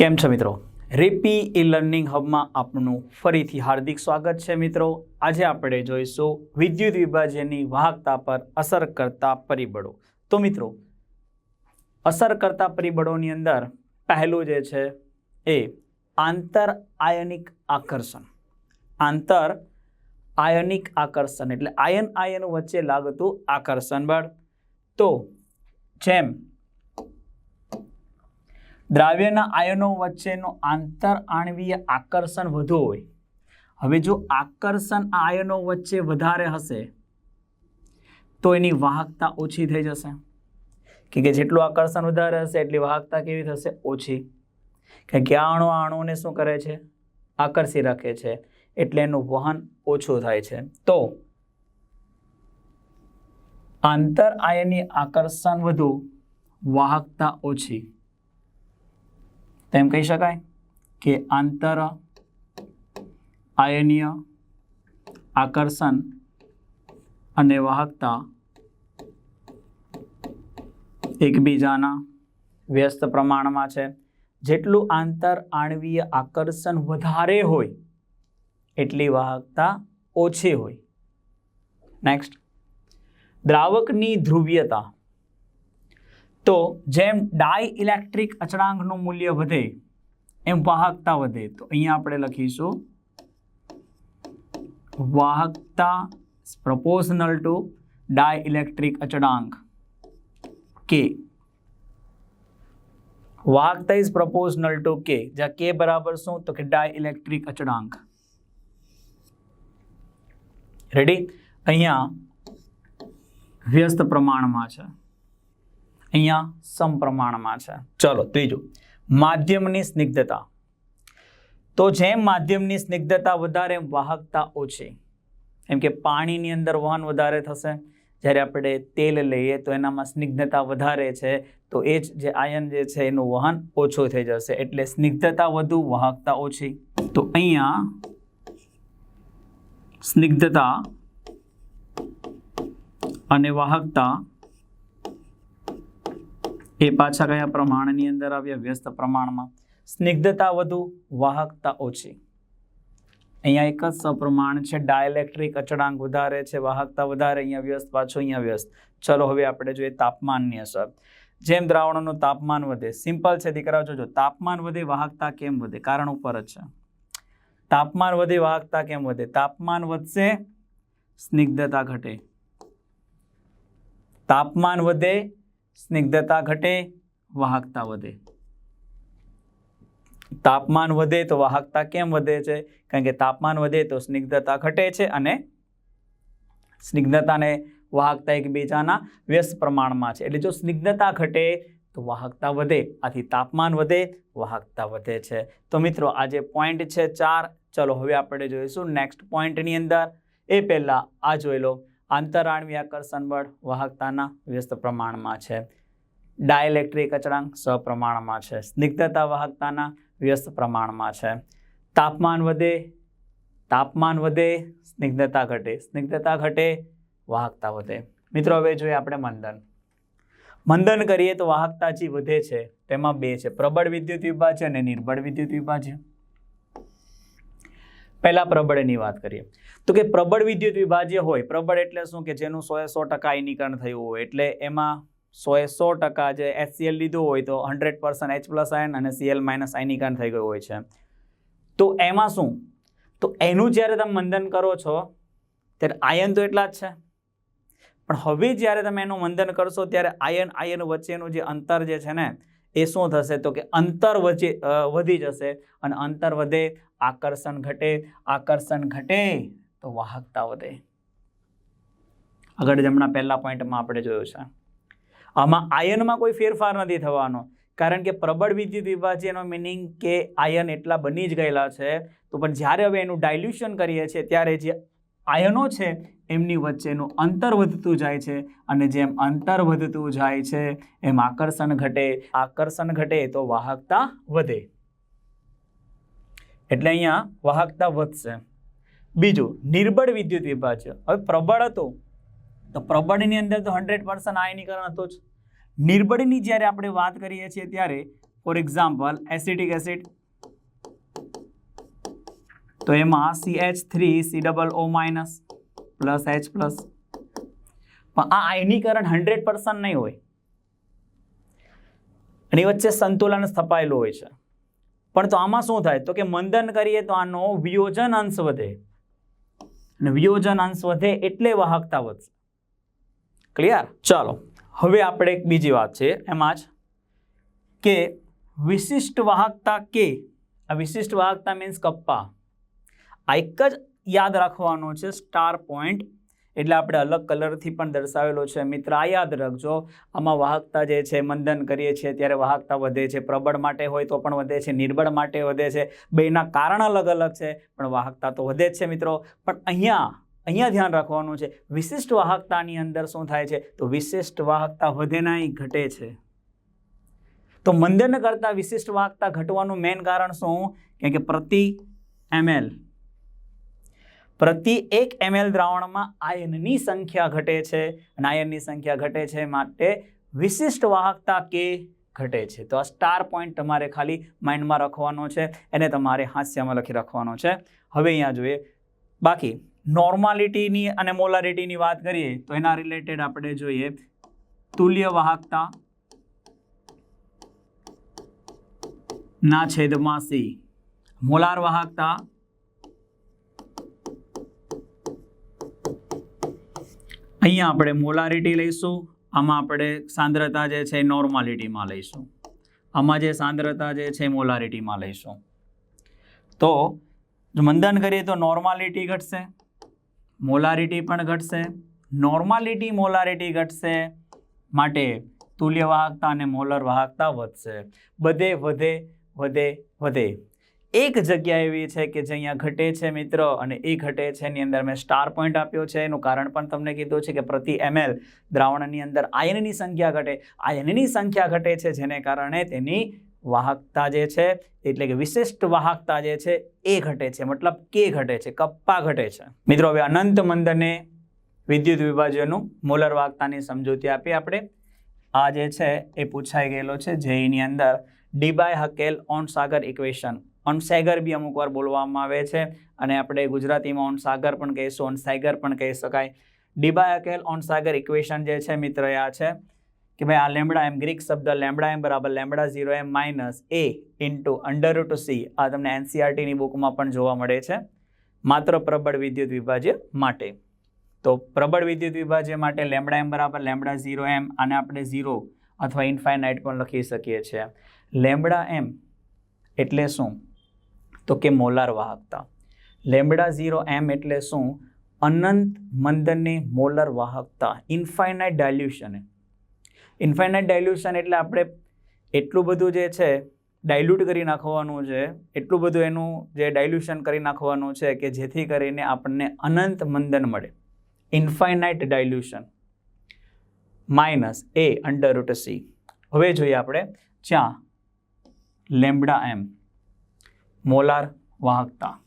કેમ છો મિત્રો? રેપી ઈ લર્નિંગ હબમાં આપનું ફરીથી હાર્દિક સ્વાગત છે મિત્રો. આજે આપણે જોઈશું વિદ્યુત વિભાજ્યની વાહકતા પર અસર કરતા પરિબળો. તો મિત્રો અસર કરતા પરિબળોની અંદર પહેલું જે છે એ આંતર આયનિક આકર્ષણ. આંતર આયનિક આકર્ષણ એટલે આયન આયન વચ્ચે લાગતું આકર્ષણ બળ. તો જેમ દ્રાવ્યના આયનો વચ્ચેનું આંતર આણવીય આકર્ષણ વધુ હોય. હવે જો આકર્ષણ આયનો વચ્ચે વધારે હશે, તો એની વાહકતા ઓછી થઈ જશે. કે કે જેટલું આકર્ષણ વધારે હશે, એટલી વાહકતા કેવી થશે? ઓછી. કે આ અણુ અણુને શું કરે છે? આકર્ષી રાખે છે. એટલે એનું વહન ઓછું થાય છે. તો આંતર આયની આકર્ષણ વધુ, વાહકતા ઓછી. તેમ કહી શકાય કે આંતર આયનીય આકર્ષણ અને વાહકતા એકબીજાના વ્યસ્ત પ્રમાણમાં છે. જેટલું આંતર આણવીય આકર્ષણ વધારે હોય, એટલી વાહકતા ઓછી હોય. નેક્સ્ટ દ્રાવકની ધ્રુવીયતા. તો જેમ ડાય ઇલેક્ટ્રિક અચળાંકનું મૂલ્ય વધે, એમ વાહકતા વધે. તો અહીંયા આપણે લખીશું. વાહકતા પ્રપોઝનલ ટુ ડાય ઇલેક્ટ્રિક અચળાંક કે વાહકતા ઇઝ પ્રપોઝનલ ટુ કે જ્યાં કે બરાબર શું? તો કે ડાય ઇલેક્ટ્રિક અચળાંક. રેડી અહીંયા વ્યસ્ત પ્રમાણમાં છે. અહીંયા સમપ્રમાણમાં છે. ચલો, ત્રીજું. માધ્યમની સ્નિગ્ધતા. તો જેમ માધ્યમની સ્નિગ્ધતા વધારે, વાહકતા ઓછી. એમ કે પાણીની અંદર વહન વધારે થશે, જ્યારે આપણે તેલ લઈએ તો એનામાં સ્નિગ્ધતા વધારે છે, તો એ જ જે આયન જે છે એનું વહન ઓછું થઈ જશે. એટલે સ્નિગ્ધતા વધુ, વાહકતા ઓછી. તો અહીંયા સ્નિગ્ધતા અને વાહકતા એ પાછા કયા પ્રમાણની અંદર આવ્યા? વ્યસ્ત પ્રમાણમાં. સ્નિગ્ધતા વધુ, વાહકતા ઓછી. અહીંયા એક જ સપ્રમાણ છે, ડાયલેક્ટ્રિક અચળાંક વધારે છે, વાહકતા વધારે, અહીંયા વ્યસ્ત, પાછો અહીંયા વ્યસ્ત. ચલો હવે આપણે જોઈએ તાપમાનની અસર. જેમ દ્રાવણોનું તાપમાન વધે, સિમ્પલ છે દીકરાઓ જોજો તાપમાન વધે, વાહકતા કેમ વધે? કારણ ઉપર જ છે. તાપમાન વધે, વાહકતા કેમ વધે? તાપમાન વધશે, સ્નિગ્ધતા ઘટે. તાપમાન વધે સ્નિગ્ધતા ઘટે, વાહકતા વધે. તાપમાન વધે તો વાહકતા કેમ વધે છે? કારણ કે તાપમાન વધે તો સ્નિગ્ધતા ઘટે છે અને સ્નિગ્ધતાને વાહકતા એકબીજાના વ્યસ્ત પ્રમાણમાં છે. એટલે જો સ્નિગ્ધતા ઘટે તો વાહકતા વધે, આથી તાપમાન વધે, વાહકતા વધે છે. તો મિત્રો, આજે પોઈન્ટ છે ચાર. ચલો, હવે આપણે જોઈશું નેક્સ્ટ પોઈન્ટની અંદર. એ પહેલાં આ જોઈ લો. આંતરાણવી આકર્ષણ બળ વાહકતાના વ્યસ્ત પ્રમાણમાં છે. ડાયલેક્ટ્રિક અચળાંક સપ્રમાણમાં છે. સ્નિગ્ધતા વાહકતાના વ્યસ્ત પ્રમાણમાં છે. તાપમાન વધે તાપમાન વધે, સ્નિગ્ધતા ઘટે. સ્નિગ્ધતા ઘટે, વાહકતા વધે. મિત્રો, હવે જોઈએ આપણે મંદન મંદન કરીએ તો વાહકતા જે વધે છે, તેમાં બે છે. પ્રબળ વિદ્યુત વિભાજ્ય અને નિર્બળ વિદ્યુત વિભાજ્ય પહેલા પ્રબળની વાત કરીએ. તો કે પ્રબળ વિદ્યુત વિભાજ્ય હોય, પ્રબળ એટલે શું? કે જેનું સો સો ટકા આયનીકરણ થયું હોય. એટલે એમાં સો એ સો ટકા જે એચસીએલ લીધું હોય તો hundred percent H plus ion અને સીએલ માઇનસ આયનીકરણ થઈ ગયું હોય છે. તો એમાં શું? તો એનું જ્યારે તમે મંદન કરો છો, ત્યારે આયન તો એટલા જ છે. પણ હવે જ્યારે તમે એનું મંદન કરશો, ત્યારે આયન આયન વચ્ચેનું જે અંતર જે છે ને, એ શું થશે? તો કે અંતર વચ્ચે વધી જશે અને અંતર વધે આકર્ષણ ઘટે આકર્ષણ ઘટે, તો વાહકતા વધે. આગળ જમણા પહેલા પોઈન્ટમાં આપણે જોયું છે. આમાં આયનમાં કોઈ ફેરફાર નથી થવાનો, કારણ કે પ્રબળ વિદ્યુત વિભાજ્યનો મિનિંગ કે આયન એટલા બની જ ગયેલા છે, તો પણ જ્યારે હવે એનું ડાયલ્યુશન કરીએ છીએ, ત્યારે જે આયનો છે, એમની વચ્ચેનું અંતર વધતું જાય છે, અને જેમ અંતર વધતું જાય છે, એમ આકર્ષણ ઘટે. આકર્ષણ ઘટે તો વાહકતા વધે. એટલે અહીંયા વાહકતા વધશે. બીજું, નિર્બળ વિદ્યુત વિભાજ્ય હવે પ્રબળ હતું, તો પ્રબળની અંદર તો હંડ્રેડ પર્સન્ટ આયનીકરણ હતું જ. નિર્બળની જ્યારે આપણે વાત કરીએ છીએ ત્યારે, ફોર એક્ઝામ્પલ, એસિટિક એસિડ, તો એમાં C H three C double O minus plus H plus પણ આ આયનીકરણ હંડ્રેડ પર્સન્ટ નહીં હોય. એની વચ્ચે સંતુલન સ્થપાયેલું હોય છે. પણ તો આમાં શું થાય? તો કે મંદન કરીએ તો આનો વિયોજન અંશ વધે. અને વિયોજન અંશ વધે એટલે વાહકતા વધશે. ક્લિયર ચાલો, હવે આપણે એક બીજી વાત છે, એમાં જ કે વિશિષ્ટ વાહકતા કે, આ વિશિષ્ટ વાહકતા મીન્સ કપ્પા. આ એક જ યાદ રાખવાનો છે સ્ટાર પોઈન્ટ એટલે આપણે અલગ કલરથી પણ દર્શાવેલો છે. મિત્ર, આ યાદ રાખજો. આમાં વાહકતા જે છે, મંદન કરીએ છીએ, ત્યારે વાહકતા વધે છે. પ્રબળ માટે હોય તો પણ વધે છે. નિર્બળ માટે વધે છે. બેના કારણ અલગ અલગ છે, પણ વાહકતા તો વધે જ છે, મિત્રો. પણ અહીંયા અહીંયા ધ્યાન રાખવાનું છે. વિશિષ્ટ વાહકતાની અંદર શું થાય છે? તો વિશિષ્ટ વાહકતા વધે નહીં, ઘટે છે. તો મંદન કરતાં વિશિષ્ટ વાહકતા ઘટવાનું મેઇન કારણ શું? કે પ્રતિ એમએલ પ્રતિ એક એમએલ દ્રાવણમાં આયનની સંખ્યા ઘટે છે અને આયનની સંખ્યા ઘટે છે માટે વિશિષ્ટ વાહકતા કે ઘટે છે. તો આ સ્ટાર પોઈન્ટ તમારે ખાલી માઇન્ડમાં રાખવાનો છે એને તમારે હાસ્યમાં લખી રાખવાનો છે. હવે અહીંયા જોઈએ. બાકી નોર્માલિટીની અને મોલારિટીની વાત કરીએ તો એના રિલેટેડ આપણે જોઈએ તુલ્ય વાહકતા ના છેદમાં સી મોલાર વાહકતા અહીંયા આપણે મોલારિટી લઈશું, આમાં આપણે સાંદ્રતા જે છે નોર્માલિટીમાં લઈશું. આમાં જે સાંદ્રતા જે છે મોલારિટીમાં લઈશું. તો મંદન કરીએ તો નોર્માલિટી ઘટશે, મોલારિટી પણ ઘટશે નોર્માલિટી મોલારિટી ઘટશે માટે તુલ્ય વાહકતા અને મોલર વાહકતા વધશે. બધે વધે વધે વધે. એક જગ્યા એવી છે કે જે અહીંયા ઘટે છે મિત્ર અને એ ઘટે છે એની અંદર મેં સ્ટાર પોઈન્ટ આપ્યો છે. એનું કારણ પણ તમને કીધું છે કે પ્રતિ એમએલ દ્રાવણની અંદર આયનની સંખ્યા ઘટે. આયનની સંખ્યા ઘટે છે જેને કારણે તેની વાહકતા જે છે, એટલે કે વિશિષ્ટ વાહકતા જે છે, એ ઘટે છે. મતલબ કે ઘટે છે, કપ્પા ઘટે છે. મિત્રો, હવે અનંત મંદને વિદ્યુત વિભાજ્યનું મોલર વાહકતાની સમજૂતી આપી આપણે. આ જે છે, એ પૂછાઈ ગયેલો છે જેની અંદર Debye Huckel Onsager equation Onsager બી અમુક વાર બોલવામાં આવે છે. અને આપણે ગુજરાતીમાં ઓન સાગર પણ કહીશું અણસાગર પણ કહી શકાય. ડિબાયકેલ હકેલ ઓન સાગર ઇક્વેશન જે છે મિત્ર, આ છે કે ભાઈ આ લેમડા એમ ગ્રીક શબ્દ લેમડા એમ બરાબર lambda zero M minus A into under two C આ તમને એનસીઆરટીની બુકમાં પણ જોવા મળે છે. માત્ર પ્રબળ વિદ્યુત વિભાજ્ય માટે. તો પ્રબળ વિદ્યુત વિભાજ્ય માટે લેમડા એમ બરાબર લેમડા ઝીરો એમ, આને આપણે ઝીરો અથવા ઇન્ફાઇનાઇટ પણ લખી શકીએ છીએ. લેમડા એમ એટલે શું? તો કે મોલાર વાહકતા. લેમડા ઝીરો એમ એટલે શું? અનંત મંદનની મોલર વાહકતા. Infinite dilution. ઇન્ફાઇનાઇટ ડાયલ્યુશન એટલે આપણે એટલું બધું જે છે ડાયલ્યુટ કરી નાખવાનું છે, એટલું બધું એનું જે ડાયલ્યુશન કરી નાખવાનું છે કે જેથી કરીને આપણને અનંત મંદન મળે. Infinite dilution. Minus A under root C. હવે જોઈએ આપણે. જ્યાં લેમ્બડા એમ. મોલાર વાહકતા.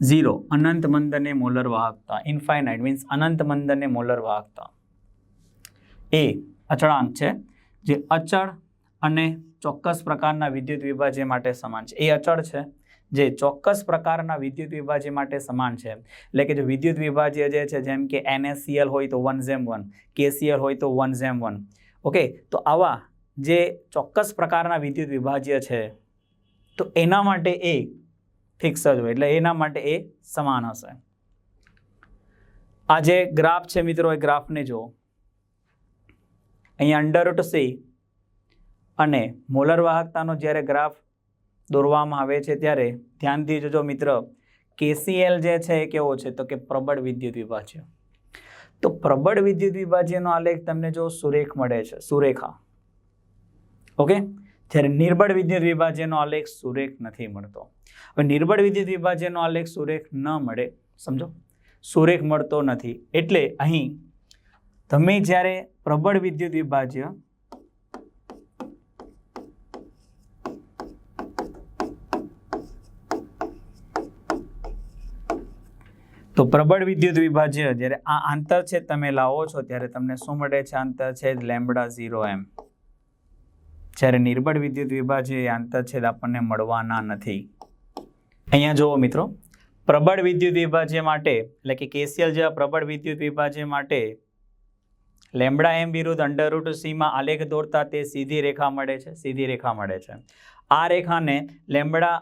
ઝીરો, અનંત મંદને મોલર વાહકતા. ઇન્ફાઇનાઇટ મીન્સ અનંત મંદને મોલર વાહકતા. એ અચળાંક છે, જે અચળ અને ચોક્કસ પ્રકારના વિદ્યુત વિભાજ્ય માટે સમાન છે. એ અચળ છે, જે ચોક્કસ પ્રકારના વિદ્યુત વિભાજ્ય માટે સમાન છે. એટલે કે જો વિદ્યુત વિભાજ્ય જે છે, જેમ કે એનએસસીએલ હોય તો વન ઝેમ વન કેસીએલ હોય તો વન ઝેમ વન ઓકે, તો આવા જે ચોક્કસ પ્રકારના વિદ્યુત વિભાજ્ય છે તો એના માટે એ ફિક્સ જ હોય, એટલે એના માટે એ સમાન હશે. આ જે ગ્રાફ છે મિત્રો, એ ગ્રાફને જુઓ. અહીંયા અંડર રૂટ સી અને મોલર વાહકતાનો જ્યારે ગ્રાફ દોરવામાં આવે છે ત્યારે ધ્યાનથી જોજો મિત્ર, કેસીએલ જે છે એ કેવો છે? તો કે પ્રબળ વિદ્યુત વિભાજ્ય. તો પ્રબળ વિદ્યુત વિભાજ્યનો આલેખ તમને જો સુરેખ મળે છે, સુરેખા. ઓકે? જ્યારે નિર્બળ વિદ્યુત વિભાજ્યનો આલેખ સુરેખ નથી મળતો. હવે નિર્બળ વિદ્યુત વિભાજ્યનો આલેખ સુરેખ ન મળે, સમજો? સુરેખ મળતો નથી. એટલે અહીં તમે જ્યારે પ્રબળ વિદ્યુત વિભાજ્ય તો પ્રબળ વિદ્યુત વિભાજ્ય જ્યારે આ આંતર છે તમે લાવો છો, ત્યારે તમને શું મળે છે? આંતર છે લેમ્બડા ઝીરો એમ. જ્યારે નિર્બળ વિદ્યુત વિભાજ્ય એ આંતરછેદ આપણને મળવાના નથી. અહીંયા જુઓ મિત્રો, પ્રબળ વિદ્યુત વિભાજ્ય માટે, એટલે કે કેસીએલ જેવા પ્રબળ વિદ્યુત વિભાજ્ય માટે લેમડા એમ વિરુદ્ધ અંડરરૂટ સીમાં આલેખ દોરતા તે સીધી રેખા મળે છે, સીધી રેખા મળે છે. આ રેખાને લેમડા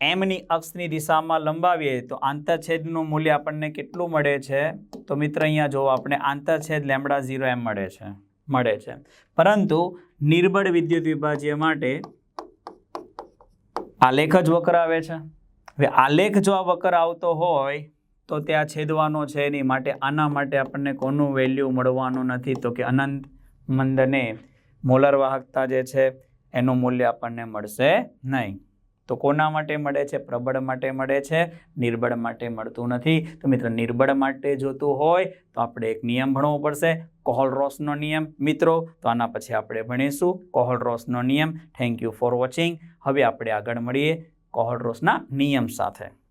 એમની અક્ષની દિશામાં લંબાવીએ તો આંતરછેદનું મૂલ્ય આપણને કેટલું મળે છે? તો મિત્ર, અહીંયા જુઓ, આપણે આંતરછેદ લેમડા ઝીરો એમ મળે છે. મળે છે. પરંતુ નિર્બળ વિદ્યુત વિભાજ્ય માટે આલેખ જ વક્ર આવે છે. હવે આલેખ જો આ વક્ર આવતો હોય, તો ત્યાં છેદવાનો છે નહીં માટે આના માટે આપણને કોનું વેલ્યુ મળવાનું નથી, તો કે અનંત મંદને મોલર વાહકતા જે છે, એનું મૂલ્ય આપણને મળશે નહીં. તો કોના માટે મળે છે? પ્રબળ માટે મળે છે. નિર્બળ માટે મળતું નથી. તો મિત્ર, નિર્બળ માટે જોતું હોય તો આપણે એક નિયમ ભણવો પડશે. કોહલ રોસનો નિયમ. મિત્રો, તો આના પછી આપણે ભણીશું કોહલ રોસનો નિયમ. થેન્ક યુ ફોર વોચિંગ હવે આપણે આગળ મળીએ કોહલ રોસના નિયમ સાથે.